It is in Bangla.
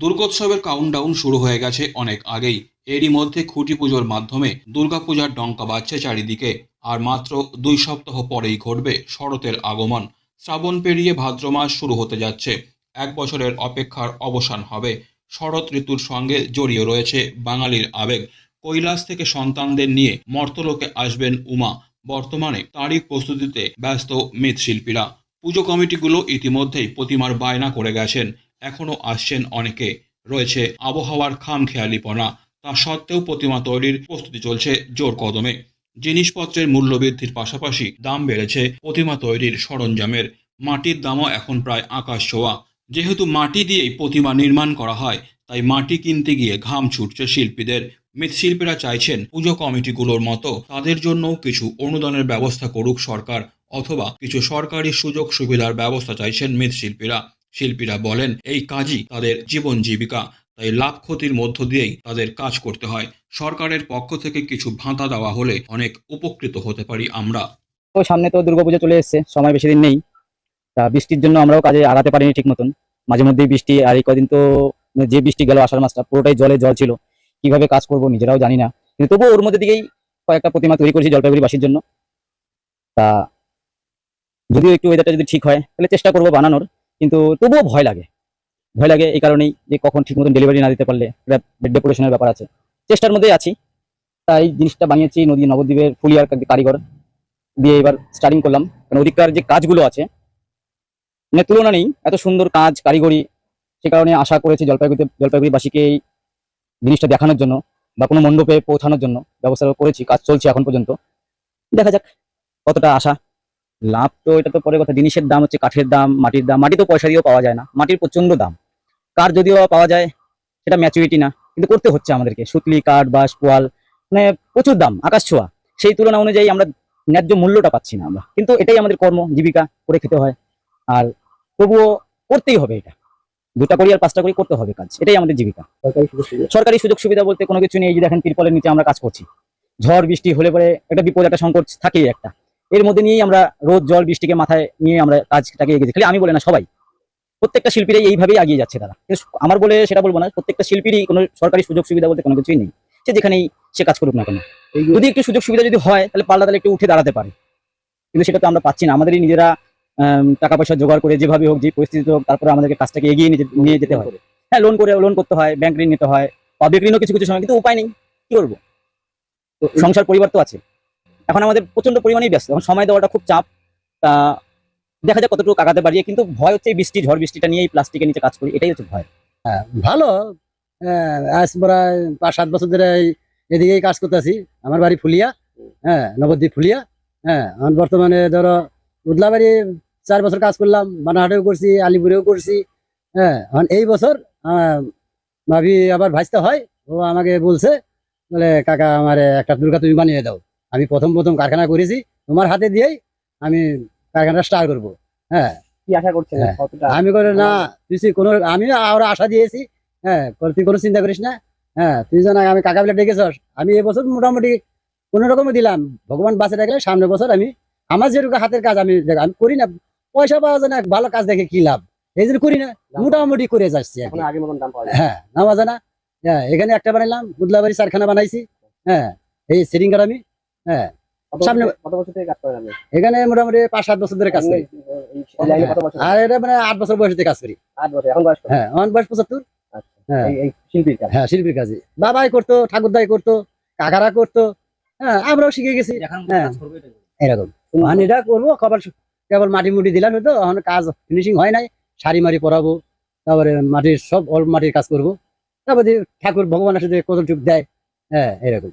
দুর্গোৎসবের কাউন্টডাউন শুরু হয়ে গেছে অনেক আগেই। এরই মধ্যে খুঁটি পুজোর মাধ্যমে দুর্গাপূজার ডঙ্কা বাজছে চারিদিকে, আর মাত্র দুই সপ্তাহ পরেই ঘটবে শরতের আগমন। শ্রাবণ পেরিয়ে ভাদ্র মাস শুরু হতে যাচ্ছে। এক বছরের অপেক্ষার অবসান হবে। শরৎ ঋতুর সঙ্গে জড়িয়ে রয়েছে বাঙালির আবেগ। কৈলাস থেকে সন্তানদের নিয়ে মর্তলোকে আসবেন উমা। বর্তমানে তারই প্রস্তুতিতে ব্যস্ত মৃৎশিল্পীরা। পুজো কমিটিগুলো ইতিমধ্যেই প্রতিমার বায়না করে গেছেন। এখনও আসছেন অনেকে। রয়েছে আবহাওয়ার খামখেয়ালিপনা, তা সত্ত্বেও প্রতিমা তৈরির প্রস্তুতি চলছে জোর কদমে। জিনিসপত্রের মূল্য বৃদ্ধির পাশাপাশি দাম বেড়েছে প্রতিমা তৈরির সরঞ্জামের। মাটির দামও এখন প্রায় আকাশ ছোঁয়া। যেহেতু মাটি দিয়েই প্রতিমা নির্মাণ করা হয়, তাই মাটি কিনতে গিয়ে ঘাম ছুটছে শিল্পীদের। মৃৎশিল্পীরা চাইছেন পুজো কমিটিগুলোর মতো তাদের জন্যও কিছু অনুদানের ব্যবস্থা করুক সরকার, অথবা কিছু সরকারি সুযোগ সুবিধার ব্যবস্থা চাইছেন মৃৎশিল্পীরা। শিল্পীরা বলেন, এই কাজই তাদের জীবন জীবিকা, তাই লাভ ক্ষতির মধ্য দিয়েই তাদের কাজ করতে হয়। সরকারের পক্ষ থেকে কিছু ভাতা দেওয়া হলে অনেক উপকৃত হতে পারি আমরা। তো সামনে তো দুর্গাপূজা চলে এসছে, সময় বেশি দিন নেই। তা বৃষ্টির জন্য আমরাও কাজে আগাতে পারিনি ঠিক মতন। মাঝে মধ্যেই বৃষ্টি, আর এই কদিন তো যে বৃষ্টি গেল আষাঢ় মাসটা, পুরোটাই জলে জল ছিল। কীভাবে কাজ করব নিজেরাও জানি না। কিন্তু তবুও ওর মধ্যে দিকেই কয়েকটা প্রতিমা তৈরি করেছি জলপাইগুড়িবাসীর জন্য। তা যদিও একটু ওয়েদারটা যদি ঠিক হয়, তাহলে চেষ্টা করব বানানোর। কিন্তু তবুও ভয় লাগে। ভয় লাগে এই কারণেই যে কখন ঠিক মতন ডেলিভারি না দিতে পারলে ডেকোরেশনের ব্যাপার আছে। চেষ্টার মধ্যেই আছি। তাই জিনিসটা বানিয়েছি নদী নবদ্বীপের ফুলিয়ার কারিগর। দিয়ে এবার স্টার্টিং করলাম। কারণ ওদিককার যে কাজগুলো আছে মানে তুলনা নেই। এত সুন্দর কাজ, কারিগরি, সে কারণে আশা করেছি জলপাইগুড়িতে জলপাইগুড়িবাসীকে এই জিনিসটা দেখানোর জন্য বা কোনো মণ্ডপে পৌঁছানোর জন্য ব্যবস্থা করেছি। কাজ চলছে এখন পর্যন্ত। দেখা যাক কতটা আশা লাভ তো এটা তো পরে কথা। জিনিসের দাম হচ্ছে কাঠের দাম মাটির দাম। মাটি তো পয়সা দিয়েও পাওয়া যায় না। মাটির প্রচণ্ড দাম। কার যদিও পাওয়া যায় সেটা ম্যাচুরিটি না কিন্তু করতে হচ্ছে আমাদেরকে। সুতলি কাঠ বাঁশ পোয়াল মানে প্রচুর দাম আকাশ ছোঁয়া। সেই তুলনা অনুযায়ী আমরা ন্যায্য মূল্যটা পাচ্ছি না আমরা। কিন্তু এটাই আমাদের কর্ম জীবিকা করে খেতে হয়। আর তবুও করতেই হবে এটা। দুটা করি আর পাঁচটা করি করতে হবে কাজ। এটাই আমাদের জীবিকা। সরকারি সুযোগ সুবিধা? বলতে কোনো কিছু নেই। যে দেখেন তিরপলের নিচে আমরা কাজ করছি। ঝড় বৃষ্টি হলে পরে একটা বিপদ একটা সংকট থাকেই একটা। এর মধ্যে নিয়েই আমরা রোদ জল বৃষ্টিকে মাথায় নিয়ে আমরা কাজটাকে এগিয়েছি খালি আমি বলে না সবাই। প্রত্যেকটা শিল্পীরাই এইভাবেই এগিয়ে যাচ্ছে তারা। আমার বলে সেটা বলব না প্রত্যেকটা শিল্পীরই কোনো সরকারি সুযোগ সুবিধা বলতে কোনো কিছুই নেই। সে যেখানেই সে কাজ করুক না কেন। যদি একটু সুযোগ সুবিধা যদি হয় তাহলে পাল্লা তাহলে একটু উঠে দাঁড়াতে পারে। কিন্তু সেটা তো আমরা পাচ্ছি না। আমাদেরই নিজেরা টাকা পয়সা জোগাড় করে যেভাবে হোক যে পরিস্থিতি হোক তারপরে আমাদেরকে কাজটাকে এগিয়ে নিয়ে যেতে- নিয়ে যেতে হয়। হ্যাঁ লোন করে লোন করতে হয় ব্যাংক ঋণ নিতে হয় পাবলিক ঋণও কিছু কিছু সময় কিন্তু উপায় নেই। কি করব? সংসার পরিবার তো আছে। এখন আমাদের প্রচণ্ড পরিমাণেই ব্যস্ত। এখন সময় দেওয়াটা খুব চাপ। দেখা যায় কতটুকু কাকাতে পারি। কিন্তু ভয় হচ্ছে বৃষ্টি ঝড় বৃষ্টিটা নিয়ে এই প্লাস্টিকের নিচে কাজ করি। এটাই হচ্ছে ভয়। হ্যাঁ ভালো। হ্যাঁ, আজ প্রায় পাঁচ সাত বছর ধরে এদিকেই কাজ করতেছি। আমার বাড়ি ফুলিয়া হ্যাঁ নবদ্বীপ ফুলিয়া। হ্যাঁ এখন বর্তমানে ধরো উদলাবাড়ি চার বছর কাজ করলাম বানাহাটেও করছি আলিপুরেও করছি। হ্যাঁ এখন এই বছর ভাবি আবার ভাজতে হয়। ও আমাকে বলছে বলে কাকা আমার একটা দুর্গা তুমি বানিয়ে দাও। আমি প্রথম প্রথম কারখানা করেছি তোমার হাতে দিয়েই আমি কারখানাটা স্টার্ট করব। হ্যাঁ। কি আশা করছেন হ্যাঁ। আমি করে না তুই কোনো আমি আরও আশা দিয়েছি। হ্যাঁ করে তুই কোনো চিন্তা করিস না। হ্যাঁ তুই জানা আমি কাকা বলে ডেকেছস। আমি এবছর মোটামুটি কোনো রকমই দিলাম। ভগবান বাঁচে রাখলে সামনে বছর আমি আমার যেরকম হাতের কাজ আমি দেখ- আমি করি না। পয়সা পাওয়া যায় না ভালো কাজ দেখে কি লাভ? এই জন্য করি না মোটামুটি করে যাচ্ছি হ্যাঁ নামা যায়। না হ্যাঁ এখানে একটা বানাইলাম বুদলাবাড়ি চারখানা বানাইছি। হ্যাঁ এই সেটিং আমি হ্যাঁ সামনে এখানে মোটামুটি পাঁচ সাত বছর ধরে কাজ করি। আর এটা মানে আট বছর বয়স থেকে কাজ করি। আট এখন বয়স হ্যাঁ বয়স পঁচাত্তর। আচ্ছা। হ্যাঁ। এই- এই শিল্পীর কাজ? হ্যাঁ কাজে বাবাই করতো ঠাকুরদাই করতো কাকারা করতো হ্যাঁ আমরাও শিখে গেছি। হ্যাঁ। এরকম। মানে এটা করব খবর কেবল মাটি মুটি দিলাম হয়তো এখন কাজ ফিনিশিং হয় নাই শাড়ি মারি পরাবো তারপরে মাটির সব অল মাটির কাজ করব তারপরে ঠাকুর ভগবানের সাথে কতটুকু দেয় হ্যাঁ এরকম।